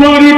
মরি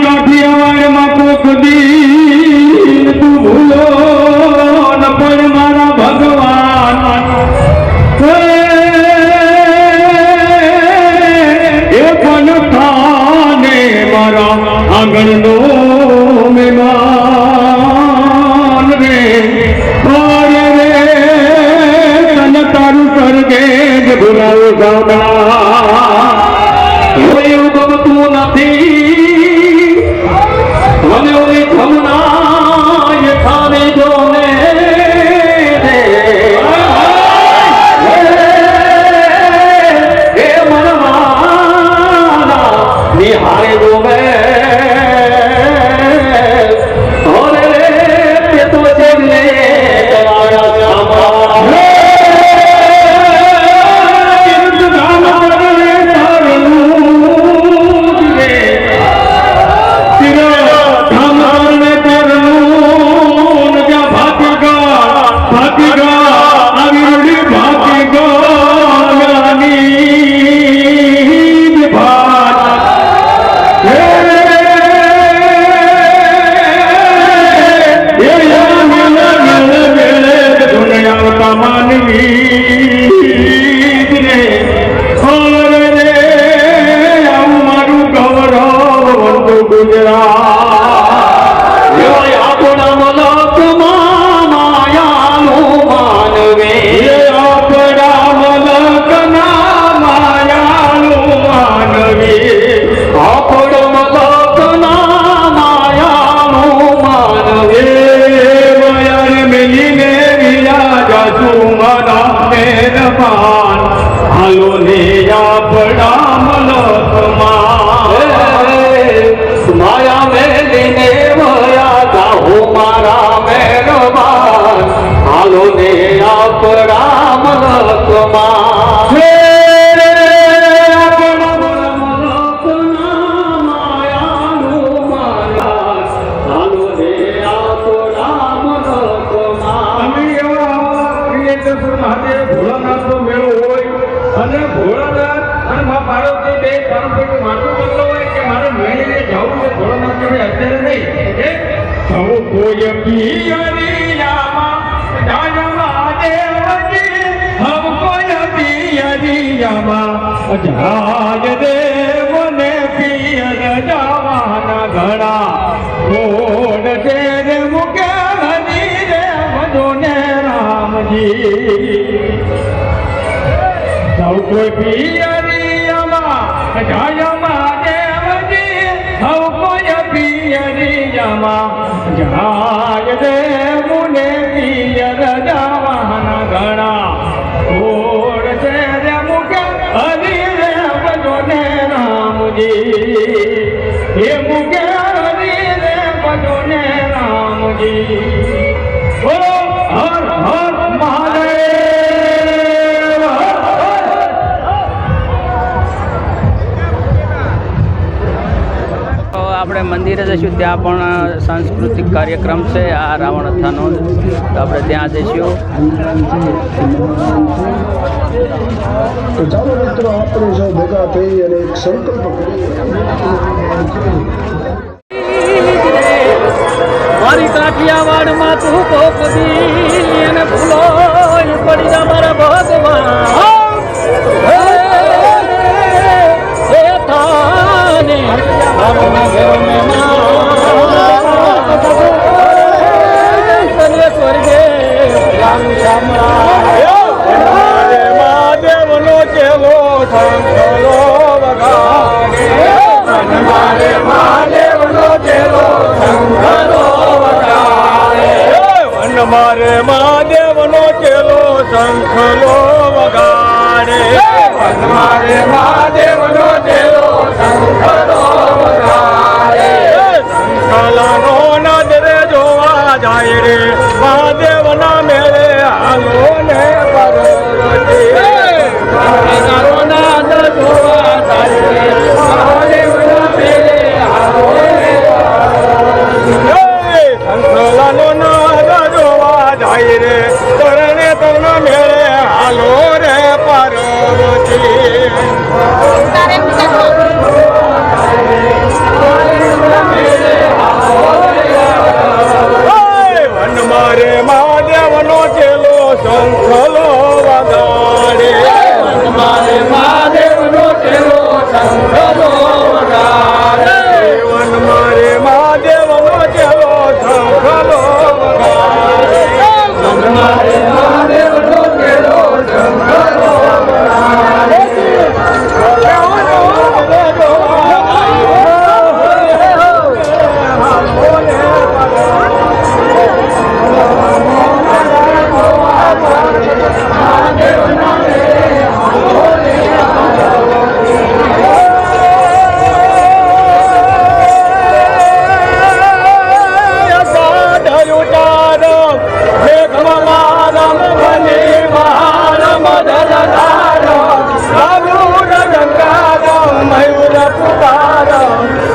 જાય દેવને પિયર જવાના ઘણા ગોડ છે રે મુકે હની રે મધુને રામજી. સૌ કોઈ પિયરી અમા, જય દેવજી. સૌ કોઈ પિયરી અમા દેવ રામજી હે મુગારી રે ભજુને રામજી મંદિર જઈશું ત્યાં પણ સાંસ્કૃતિક કાર્યક્રમ છે આ રાવણ અથાનો તો આપણે ત્યાં જઈશું. તો ચાલો મિત્રો આપણે જો ભેગા થઈ અને એક સંકલ્પ કરીએ. મારી કાઠિયાવાડમાં તું કોપદી અને ભૂલો રે મહાદેવના મેળે હાલો ને તરણે તરના મેળે હાલો રે પાર્વતી Don't call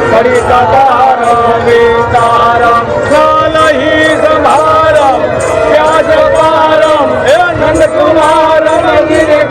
ખડી તારમ વિતારમ સાલહી સંભારમ વ્યાજ પારમ હે નંદ કુમાર ગિરધારી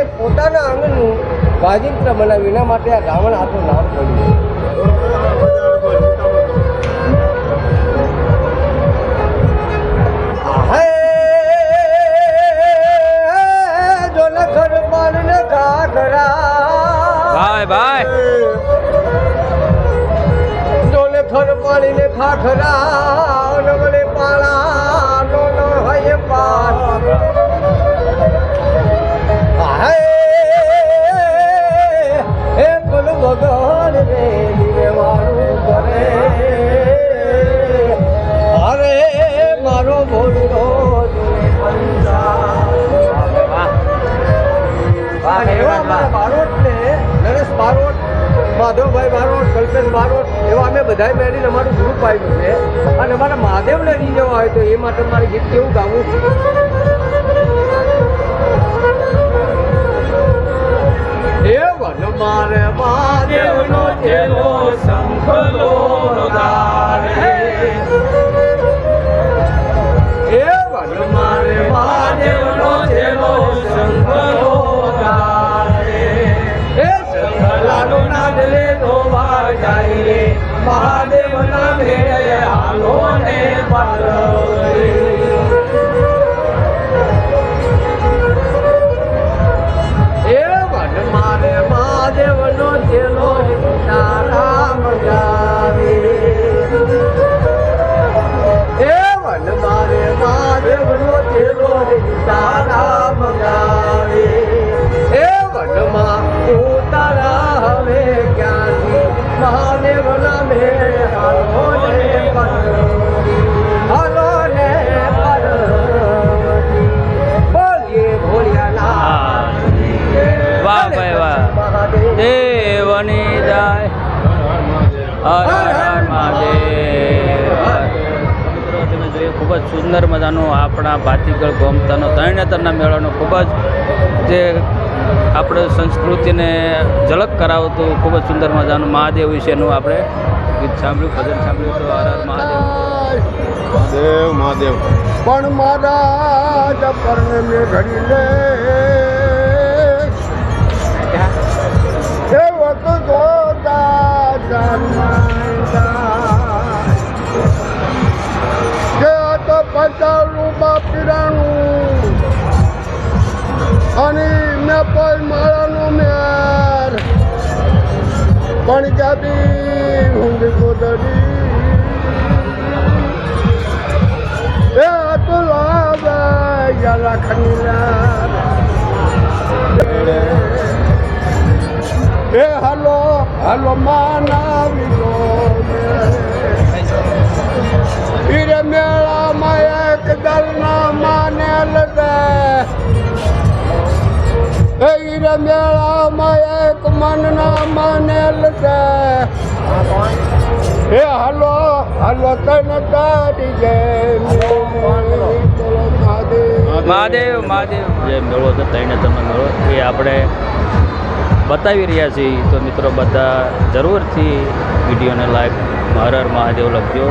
રાવણે પોતાના અંગનું વાજિંત્ર બનાવ્યું એના માટે આ રાવણ આટલું નામ પડ્યું. ભાઈ ભાઈ. ડોલે થર પાણીને ખાખરા નવલે પાળા. ભગવાન રે દિવે મારું કરે. અરે મારો ભોળો બારોટને નરેશ બારોટ માધવભાઈ બારોટ કલ્પેશ બારોટ એવા અમે બધાય મેળીને અમારું ગ્રુપ આવ્યું છે. અને અમારા મહાદેવને લઈ જવા હોય તો એ માટે મારે ગીત કેવું ગાવું? રે મહાદેવના હર હર મહાદેવ. મિત્રો તમે જોઈએ ખૂબ જ સુંદર મજાનો આપણા ભાતીગળ ગોમતાનો તરણેતરના મેળાનો ખૂબ જ જે આપણે સંસ્કૃતિને ઝલક કરાવતું ખૂબ જ સુંદર મજાનું મહાદેવ વિશેનું આપણે ગીત સાંભળ્યું ભજન સાંભળ્યું. તો હર હર મહાદેવ. દેવ મહાદેવ. પણ મારા પરણે મેં ઘડી લે. એ વખત જોતા અને મેં પણ મારાનું મેર. પણ ક્યાંથી ઊંઘ ગોદડી એ અતુલા યાલા ખનીલા એ હલો હલો માના માને લદે એ મેળામાં એક મનના માને લદે હે હલો હલો તને તારી જય મહાદેવ મહાદેવ. જે મેળો છે તમે મેળો. એ આપણે બતાવી રહ્યા છીએ. તો મિત્રો બધા જરૂરથી વિડીયોને લાઈક હર હર મહાદેવ લખજો.